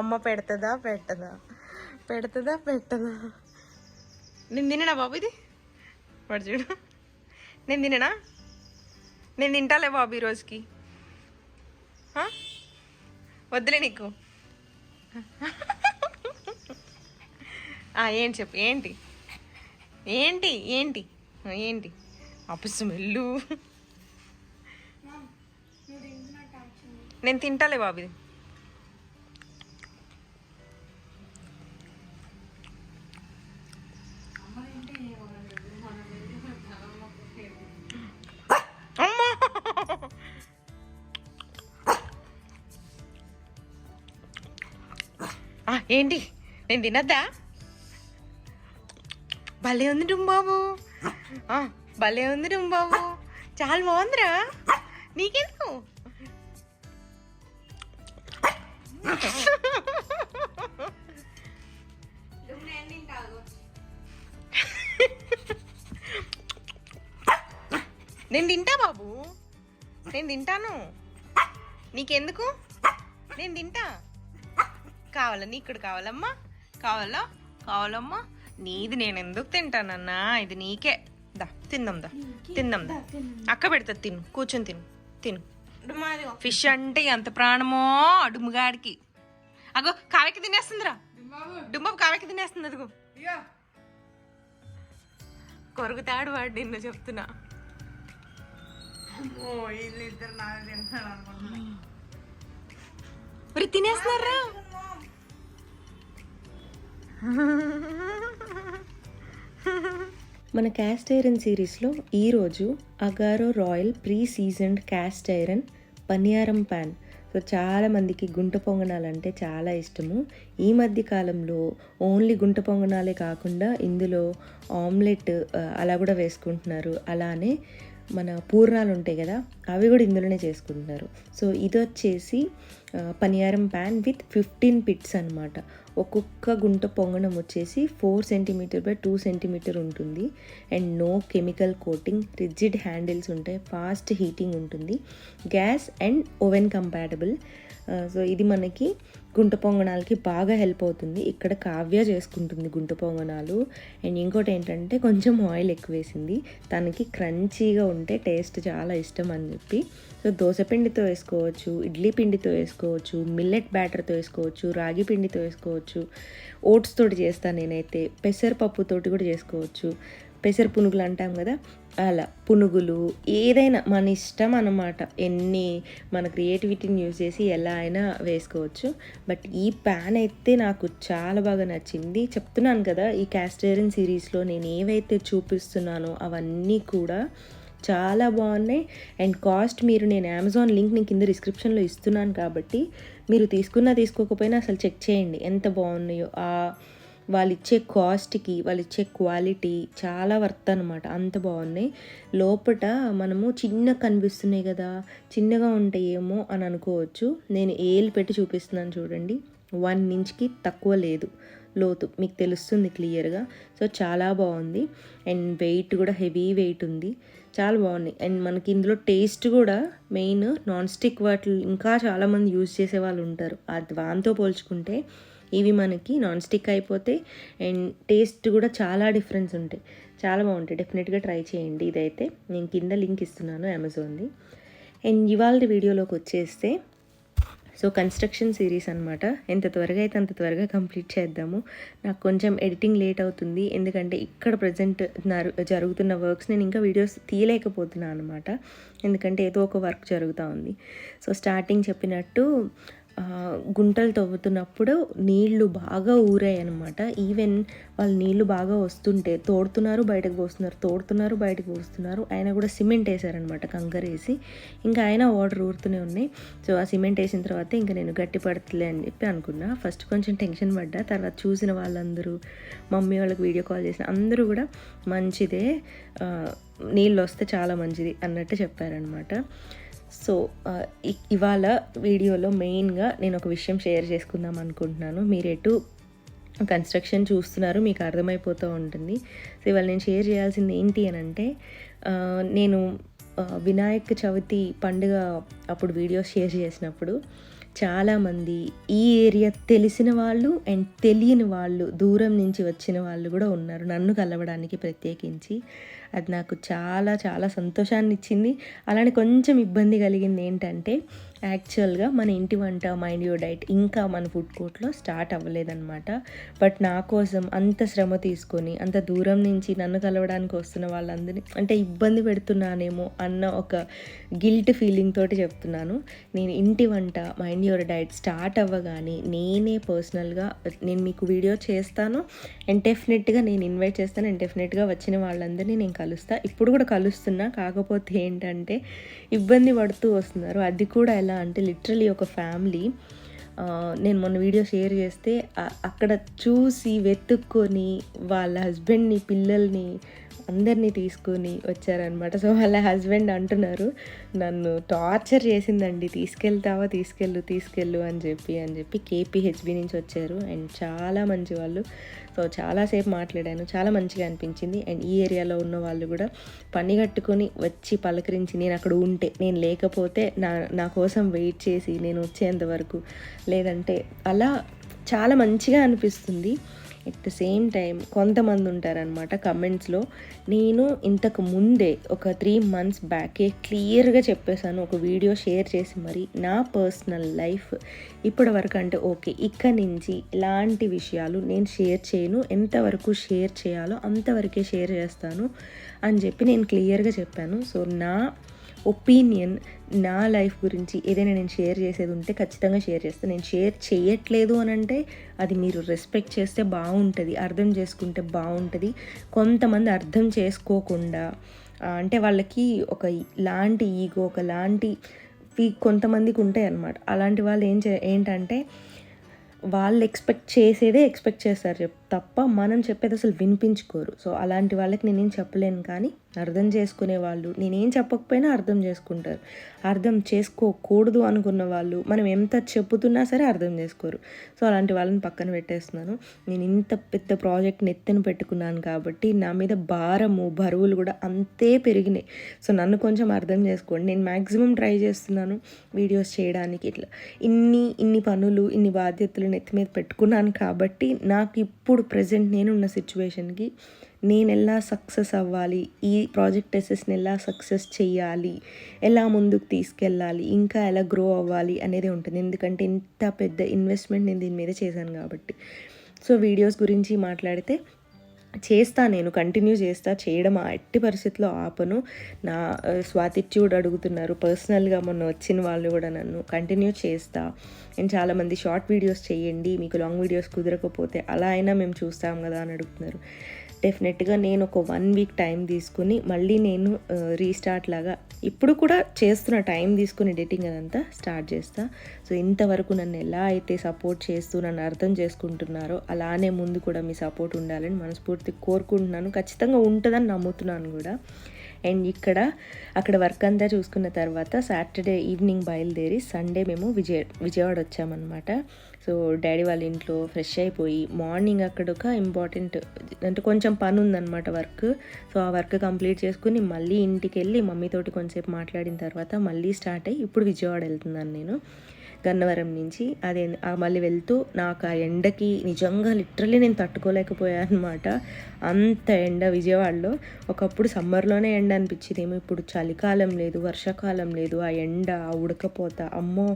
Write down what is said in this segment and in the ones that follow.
అమ్మ పెడుతుందా పెట్టదా? పెడుతుందా పెట్టదా? నేను తిననా బాబు ఇది? వాడు చూడు. నేను తిననా? నేను తింటాలే బాబు ఈ రోజుకి. ఆ? వద్దులే నీకు. ఆ, ఏంటి చెప్పు ఏంటి? ఏంటి ఏంటి? ఏంటి? అప్పు స్మెల్లు. నేను తింటాలే బాబు ఇది. ఏంటి? నేను తినద్దా? భలే ఉంది డుంబాబు ఆ, భలే ఉంది డుంబాబు చాలా బాగుందిరా. నీకెందుకు? నేను తింటా బాబు. నేను తింటాను. నీకెందుకు? నేను తింటా. కావాలా? నీకుడు కావాలమ్మా? కావాలా? కావాలమ్మా? నీది నేను ఎందుకు తింటానన్నా? ఇది నీకే. దా తిందాం దా. తిందాం దా. అక్క పెడతా తిను. కూర్చొని తిను. తిను. ఫిష్ అంటే ఎంత ప్రాణమో అడుముగాడికి. అగో కావ్యకి తినేస్తుందిరా. డుంబాబు. కావ్యకి తినేస్తుంది అదిగో. కొరుకుతాడు వాడు నిన్ను చెప్తున్నా. మరి తినేస్తున్నారా మన క్యాస్ట్ ఐరన్ సిరీస్లో ఈరోజు Agaro royal pre seasoned cast iron paniyaram pan so చాలా మందికి గుంట పొంగనాలు అంటే చాలా ఇష్టము. ఈ మధ్య కాలంలో ఓన్లీ గుంట పొంగనాలే కాకుండా ఇందులో ఆమ్లెట్ uh, అలా కూడా వేసుకుంటున్నారు. అలానే మన పూర్ణాలు ఉంటాయి కదా అవి కూడా ఇందులోనే చేసుకుంటున్నారు. సో ఇది వచ్చేసి paniyaram pan with fifteen pits అనమాట ఒక్కొక్క గుంట పొంగడం వచ్చేసి four centimetre by two centimetre ఉంటుంది. And no chemical coating rigid handles ఉంటాయి. ఫాస్ట్ హీటింగ్ ఉంటుంది. Gas and oven compatible so ఇది మనకి గుంట పొంగనాలకి బాగా హెల్ప్ అవుతుంది. ఇక్కడ కావ్య చేసుకుంటుంది గుంట పొంగనాలు. అండ్ ఇంకోటి ఏంటంటే కొంచెం ఆయిల్ ఎక్కువ వేసింది తనకి క్రంచీగా ఉంటే టేస్ట్ చాలా ఇష్టం అని చెప్పి. సో దోశ పిండితో వేసుకోవచ్చు ఇడ్లీ పిండితో వేసుకోవచ్చు మిల్లెట్ బ్యాటర్తో వేసుకోవచ్చు రాగి పిండితో వేసుకోవచ్చు. ఓట్స్ తోటి చేస్తాను నేనైతే పెసరపప్పుతోటి కూడా చేసుకోవచ్చు. పెసర పునుగులు అంటాం కదా అలా పునుగులు ఏదైనా మన ఇష్టం అన్నమాట. ఎన్ని మన క్రియేటివిటీని యూజ్ చేసి ఎలా అయినా వేసుకోవచ్చు. బట్ ఈ ప్యాన్ అయితే నాకు చాలా బాగా నచ్చింది. చెప్తున్నాను కదా ఈ క్యాస్టేరియన్ సిరీస్లో నేను ఏవైతే చూపిస్తున్నానో అవన్నీ కూడా చాలా బాగున్నాయి. అండ్ కాస్ట్ మీరు నేను అమెజాన్ లింక్ నేను కింద డిస్క్రిప్షన్లో ఇస్తున్నాను కాబట్టి మీరు తీసుకున్నా తీసుకోకపోయినా అసలు చెక్ చేయండి. ఎంత బాగున్నాయో ఆ వాళ్ళు ఇచ్చే కాస్ట్కి వాళ్ళు ఇచ్చే క్వాలిటీ చాలా వర్త్ అనమాట అంత బాగున్నాయి. లోపట మనము చిన్నగా కనిపిస్తున్నాయి కదా చిన్నగా ఉంటాయేమో అని అనుకోవచ్చు. నేను ఏలు పెట్టి చూపిస్తున్నాను చూడండి. వన్ ఇంచ్కి తక్కువ లేదు లోతు. మీకు తెలుస్తుంది క్లియర్గా. సో చాలా బాగుంది. అండ్ వెయిట్ కూడా హెవీ వెయిట్ ఉంది. చాలా బాగున్నాయి. అండ్ మనకి ఇందులో టేస్ట్ కూడా మెయిన్ నాన్ స్టిక్ వాటిల్ ఇంకా చాలామంది యూజ్ చేసే వాళ్ళు ఉంటారు. ఆ దాంతో పోల్చుకుంటే ఇవి మనకి నాన్ స్టిక్ అయిపోతే అండ్ టేస్ట్ కూడా చాలా డిఫరెన్స్ ఉంటాయి. చాలా బాగుంటాయి. డెఫినెట్గా ట్రై చేయండి ఇదైతే. నేను కింద లింక్ ఇస్తున్నాను అమెజాన్ది అండ్ ఇవాళ వీడియోలోకి వచ్చేస్తే సో కన్స్ట్రక్షన్ సిరీస్ అనమాట ఎంత త్వరగా అయితే అంత త్వరగా కంప్లీట్ చేద్దాము. నాకు కొంచెం ఎడిటింగ్ లేట్ అవుతుంది. ఎందుకంటే ఇక్కడ ప్రజెంట్ జరుగుతున్న వర్క్స్ నేను ఇంకా వీడియోస్ తీయలేకపోతున్నాను అనమాట ఎందుకంటే ఏదో ఒక వర్క్ జరుగుతూ ఉంది. సో స్టార్టింగ్ చెప్పినట్టు గుంటలు తవ్వుతున్నప్పుడు నీళ్ళు బాగా ఊరాయి అనమాట ఈవెన్ వాళ్ళు నీళ్ళు బాగా వస్తుంటే తోడుతున్నారు బయటకు పోస్తున్నారు తోడుతున్నారు బయటకు పోస్తున్నారు. ఆయన కూడా సిమెంట్ వేశారనమాట కంకర వేసి. ఇంకా ఆయన వాటర్ ఊరుతూనే ఉన్నాయి. సో ఆ సిమెంట్ వేసిన తర్వాత ఇంకా నేను గట్టి పడతలే అని చెప్పి అనుకున్నా. ఫస్ట్ కొంచెం టెన్షన్ పడ్డా తర్వాత చూసిన వాళ్ళందరూ మమ్మీ వాళ్ళకి వీడియో కాల్ చేసిన అందరూ కూడా మంచిదే నీళ్ళు వస్తే చాలా మంచిది అన్నట్టు చెప్పారనమాట సో ఇ- ఇవాళ వీడియోలో మెయిన్గా నేను ఒక విషయం షేర్ చేసుకుందాం అనుకుంటున్నాను. మీరు ఎటు కన్స్ట్రక్షన్ చూస్తున్నారు మీకు అర్థమైపోతూ ఉంటుంది. సో ఇవాళ నేను షేర్ చేయాల్సింది ఏంటి అని అంటే నేను వినాయక చవితి పండుగ అప్పుడు వీడియోస్ షేర్ చేసినప్పుడు చాలామంది ఈ ఏరియా తెలిసిన వాళ్ళు అండ్ తెలియని వాళ్ళు దూరం నుంచి వచ్చిన వాళ్ళు కూడా ఉన్నారు నన్ను కలవడానికి ప్రత్యేకించి. అది నాకు చాలా చాలా సంతోషాన్ని ఇచ్చింది అలానే కొంచెం ఇబ్బంది కలిగింది ఏంటంటే యాక్చువల్గా మన ఇంటి వంట మైండ్ యూర్ డైట్ ఇంకా మన ఫుడ్ కోర్ట్లో స్టార్ట్ అవ్వలేదన్నమాట. బట్ నా కోసం అంత శ్రమ తీసుకొని అంత దూరం నుంచి నన్ను కలవడానికి వస్తున్న వాళ్ళందరినీ అంటే ఇబ్బంది పెడుతున్నానేమో అన్న ఒక గిల్ట్ ఫీలింగ్ తోటి చెప్తున్నాను. నేను ఇంటి వంట మైండ్ యువర్ డైట్ స్టార్ట్ అవ్వగానే నేనే పర్సనల్గా నేను మీకు వీడియో చేస్తాను. అండ్ డెఫినెట్గా నేను ఇన్వైట్ చేస్తాను. అండ్ డెఫినెట్గా వచ్చిన వాళ్ళందరినీ నేను కలుస్తా. ఇప్పుడు కూడా కలుస్తున్నా. కాకపోతే ఏంటంటే ఇబ్బంది పడుతూ వస్తున్నారు. అది కూడా ఎలా అంటే లిటరలీ ఒక ఫ్యామిలీ నేను మొన్న వీడియో షేర్ చేస్తే అక్కడ చూసి వెతుక్కొని వాళ్ళ హస్బెండ్ని పిల్లల్ని అందరినీ తీసుకొని వచ్చారనమాట సో వాళ్ళ హస్బెండ్ అంటున్నారు నన్ను టార్చర్ చేసిందండి. తీసుకెళ్తావా? తీసుకెళ్ళు తీసుకెళ్ళు అని చెప్పి అని చెప్పి కేపీహెచ్బి నుంచి వచ్చారు. అండ్ చాలా మంచి వాళ్ళు. సో చాలాసేపు మాట్లాడాను. చాలా మంచిగా అనిపించింది. అండ్ ఈ ఏరియాలో ఉన్న వాళ్ళు కూడా పని కట్టుకొని వచ్చి పలకరించి నేను అక్కడ ఉంటే నేను లేకపోతే నా నా కోసం వెయిట్ చేసి నేను వచ్చేంత వరకు లేదంటే అలా చాలా మంచిగా అనిపిస్తుంది. ఎట్ ద సేమ్ టైం కొంతమంది ఉంటారనమాట కమెంట్స్లో నేను ఇంతకు ముందే ఒక త్రీ మంత్స్ బ్యాకే క్లియర్గా చెప్పేశాను ఒక వీడియో షేర్ చేసి మరి నా పర్సనల్ లైఫ్ ఇప్పటి వరకు అంటే ఓకే ఇక్కడ నుంచి ఇలాంటి విషయాలు నేను షేర్ చేయను ఎంతవరకు షేర్ చేయాలో అంతవరకే షేర్ చేస్తాను అని చెప్పి నేను క్లియర్గా చెప్పాను. సో నా ఒపీనియన్ నా లైఫ్ గురించి ఏదైనా నేను షేర్ చేసేది ఉంటే ఖచ్చితంగా షేర్ చేస్తాను నేను షేర్ చేయట్లేదు అని అంటే అది మీరు రెస్పెక్ట్ చేస్తే బాగుంటుంది అర్థం చేసుకుంటే బాగుంటుంది. కొంతమంది అర్థం చేసుకోకుండా అంటే వాళ్ళకి ఒక లాంటి ఈగో ఒక లాంటి కొంతమందికి ఉంటాయి అన్నమాట. అలాంటి వాళ్ళు ఏం చే ఏంటంటే వాళ్ళు ఎక్స్పెక్ట్ చేసేదే ఎక్స్పెక్ట్ చేస్తారు చెప్పు. తప్ప మనం చెప్పేది అసలు వినిపించుకోరు. సో అలాంటి వాళ్ళకి నేనేం చెప్పలేను. కానీ అర్థం చేసుకునే వాళ్ళు నేనేం చెప్పకపోయినా అర్థం చేసుకుంటారు. అర్థం చేసుకోకూడదు అనుకున్న వాళ్ళు మనం ఎంత చెప్పుతున్నా సరే అర్థం చేసుకోరు. సో అలాంటి వాళ్ళని పక్కన పెట్టేస్తున్నాను. నేను ఇంత పెద్ద ప్రాజెక్ట్ నెత్తిన పెట్టుకున్నాను కాబట్టి నా మీద భారము బరువులు కూడా అంతే పెరిగినాయి. సో నన్ను కొంచెం అర్థం చేసుకోండి. నేను మ్యాక్సిమం ట్రై చేస్తున్నాను వీడియోస్ చేయడానికి ఇట్లా. ఇన్ని ఇన్ని పనులు ఇన్ని బాధ్యతలు నెత్తి మీద పెట్టుకున్నాను కాబట్టి నాకు ఇప్పుడు ప్రజెంట్ నేనున్న సిచ్యువేషన్కి నేను ఎలా సక్సెస్ అవ్వాలి? ఈ ప్రాజెక్ట్ ఎసెస్ని ఎలా సక్సెస్ చేయాలి? ఎలా ముందుకు తీసుకెళ్ళాలి? ఇంకా ఎలా గ్రో అవ్వాలి అనేది ఉంటుంది. ఎందుకంటే ఇంత పెద్ద ఇన్వెస్ట్మెంట్ నేను దీని మీద చేశాను కాబట్టి. సో వీడియోస్ గురించి మాట్లాడితే చేస్తా నేను కంటిన్యూ చేస్తా చేయడం ఆ ఎట్టి పరిస్థితిలో ఆపను. నా స్వాతిట్యూడ్ అడుగుతున్నారు. పర్సనల్గా మొన్న వచ్చిన వాళ్ళు కూడా నన్ను కంటిన్యూ చేస్తా. అండ్ చాలామంది షార్ట్ వీడియోస్ చేయండి మీకు లాంగ్ వీడియోస్ కుదరకపోతే అలా అయినా మేము చూస్తాం కదా అని అడుగుతున్నారు. డెఫినెట్గా నేను ఒక వన్ వీక్ టైం తీసుకుని మళ్ళీ నేను రీస్టార్ట్ లాగా ఇప్పుడు కూడా చేస్తున్న టైం తీసుకుని ఎడిటింగ్ అదంతా స్టార్ట్ చేస్తా. సో ఇంతవరకు నన్ను ఎలా అయితే సపోర్ట్ చేస్తూ నన్ను అర్థం చేసుకుంటున్నారో అలానే ముందు కూడా మీ సపోర్ట్ ఉండాలని మనస్ఫూర్తి కోరుకుంటున్నాను. ఖచ్చితంగా ఉంటుందని నమ్ముతున్నాను కూడా. అండ్ ఇక్కడ అక్కడ వర్క్ అంతా చూసుకున్న తర్వాత సాటర్డే ఈవినింగ్ బయలుదేరి సండే మేము విజయ విజయవాడ వచ్చామన్నమాట. సో డాడీ వాళ్ళ ఇంట్లో ఫ్రెష్ అయిపోయి మార్నింగ్ అక్కడ ఒక ఇంపార్టెంట్ అంటే కొంచెం పని ఉందన్నమాట వర్క్. సో ఆ వర్క్ కంప్లీట్ చేసుకుని మళ్ళీ ఇంటికి వెళ్ళి మమ్మీతోటి కొంచెంసేపు మాట్లాడిన తర్వాత మళ్ళీ స్టార్ట్ అయ్యి ఇప్పుడు విజయవాడ వెళ్తున్నాను నేను. గన్నవరం నుంచి అదే మళ్ళీ వెళ్తూ నాకు ఆ ఎండకి నిజంగా లిటరలీ నేను తట్టుకోలేకపోయాను అనమాట అంత ఎండ విజయవాడలో. ఒకప్పుడు సమ్మర్లోనే ఎండ అనిపించేదేమో ఇప్పుడు చలికాలం లేదు వర్షాకాలం లేదు. ఆ ఎండ ఆ ఉడకపోత అమ్మో!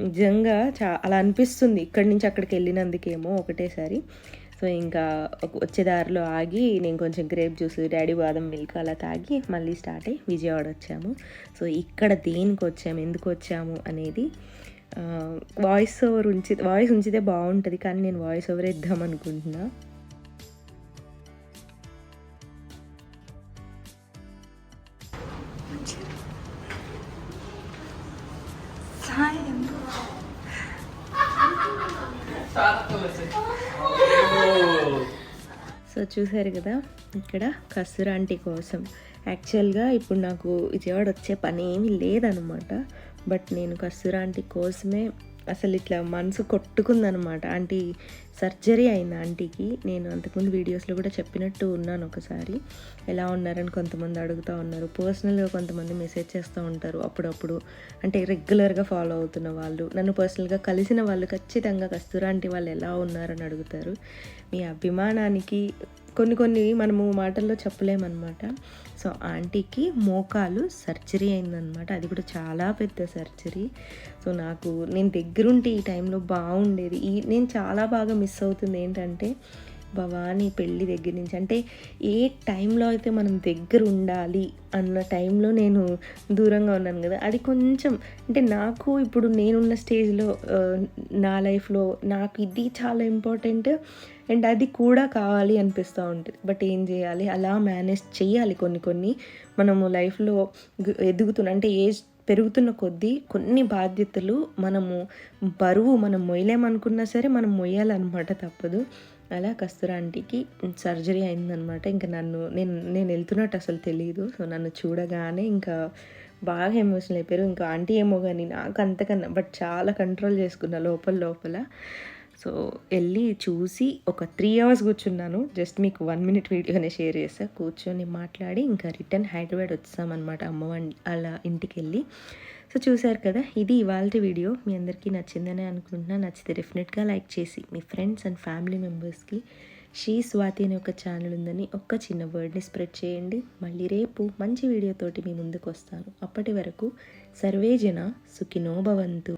నిజంగా చా అలా అనిపిస్తుంది. ఇక్కడి నుంచి అక్కడికి వెళ్ళినందుకేమో ఒకటేసారి. సో ఇంకా వచ్చే దారిలో ఆగి నేను కొంచెం grape juice daddy badam milk అలా తాగి మళ్ళీ స్టార్ట్ అయ్యి విజయవాడ వచ్చాము. సో ఇక్కడ దేనికి వచ్చాము ఎందుకు వచ్చాము అనేది వాయిస్ ఓవర్ ఉంచి వాయిస్ ఉంచితే బాగుంటుంది కానీ నేను వాయిస్ ఓవర్ ఇద్దాం అనుకుంటున్నా. సో చూసారు కదా ఇక్కడ కసురాంటి కోసం. యాక్చువల్గా ఇప్పుడు నాకు విజయవాడ వచ్చే పని ఏమీ లేదనమాట బట్ నేను కసురాంటి కోసమే అసలు ఇట్లా మనసు కొట్టుకుందనమాట. ఆంటీ సర్జరీ అయింది ఆంటీకి. నేను అంతకుముందు వీడియోస్లో కూడా చెప్పినట్టు ఉన్నాను ఒకసారి. ఎలా ఉన్నారని కొంతమంది అడుగుతూ ఉన్నారు. పర్సనల్గా కొంతమంది మెసేజ్ చేస్తూ ఉంటారు అప్పుడప్పుడు. అంటే రెగ్యులర్గా ఫాలో అవుతున్న వాళ్ళు. నన్ను పర్సనల్గా కలిసిన వాళ్ళు ఖచ్చితంగా కస్తూరా ఆంటీ వాళ్ళు ఎలా ఉన్నారని అడుగుతారు. మీ అభిమానానికి కొన్ని కొన్ని మనము మాటల్లో చెప్పలేమన్నమాట సో ఆంటీకి మోకాలు సర్జరీ అయిందనమాట అది కూడా చాలా పెద్ద సర్జరీ. సో నాకు నేను దగ్గరుంటే ఈ టైంలో బాగుండేది. ఈ నేను చాలా బాగా మిస్ అవుతుంది ఏంటంటే భవానీ పెళ్ళి దగ్గర నుంచి అంటే ఏ టైంలో అయితే మనం దగ్గర ఉండాలి అన్న టైంలో నేను దూరంగా ఉన్నాను కదా అది కొంచెం అంటే నాకు ఇప్పుడు నేనున్న స్టేజ్లో నా లైఫ్లో నాకు ఇది చాలా ఇంపార్టెంట్. అండ్ అది కూడా కావాలి అనిపిస్తూ ఉంటుంది. బట్ ఏం చేయాలి? అలా మేనేజ్ చేయాలి కొన్ని కొన్ని. మనము లైఫ్లో ఎదుగుతున్న అంటే ఏజ్ పెరుగుతున్న కొద్దీ కొన్ని బాధ్యతలు మనము బరువు మనం మొయ్యలేమనుకున్నా సరే మనం మొయ్యాలన్నమాట తప్పదు. అలా కస్తూరాంటికి సర్జరీ అయిందనమాట ఇంకా నన్ను నేను నేను వెళ్తున్నట్టు అసలు తెలియదు సో నన్ను చూడగానే ఇంకా బాగా ఎమోషనల్ అయిపోయారు. ఇంకా ఆంటీ ఏమో కానీ నాకు అంతకన్నా బట్ చాలా కంట్రోల్ చేసుకున్నా లోపల లోపల. సో వెళ్ళి చూసి ఒక త్రీ అవర్స్ కూర్చున్నాను. జస్ట్ మీకు వన్ మినిట్ వీడియోనే షేర్ చేస్తా కూర్చొని మాట్లాడి ఇంకా రిటర్న్ హైదరాబాద్ వచ్చామన్నమాట అమ్మ అలా ఇంటికి వెళ్ళి. సో చూశారు కదా ఇది ఇవాళ వీడియో మీ అందరికీ నచ్చిందని అనుకుంటున్నా. నచ్చితే డెఫినెట్గా లైక్ చేసి మీ ఫ్రెండ్స్ అండ్ ఫ్యామిలీ మెంబర్స్కి షీ స్వాతి అనే ఒక ఛానల్ ఉందని ఒక్క చిన్న వర్డ్ని స్ప్రెడ్ చేయండి. మళ్ళీ రేపు మంచి వీడియోతోటి మీ ముందుకు వస్తాను. అప్పటి వరకు సర్వేజన సుఖినోభవంతు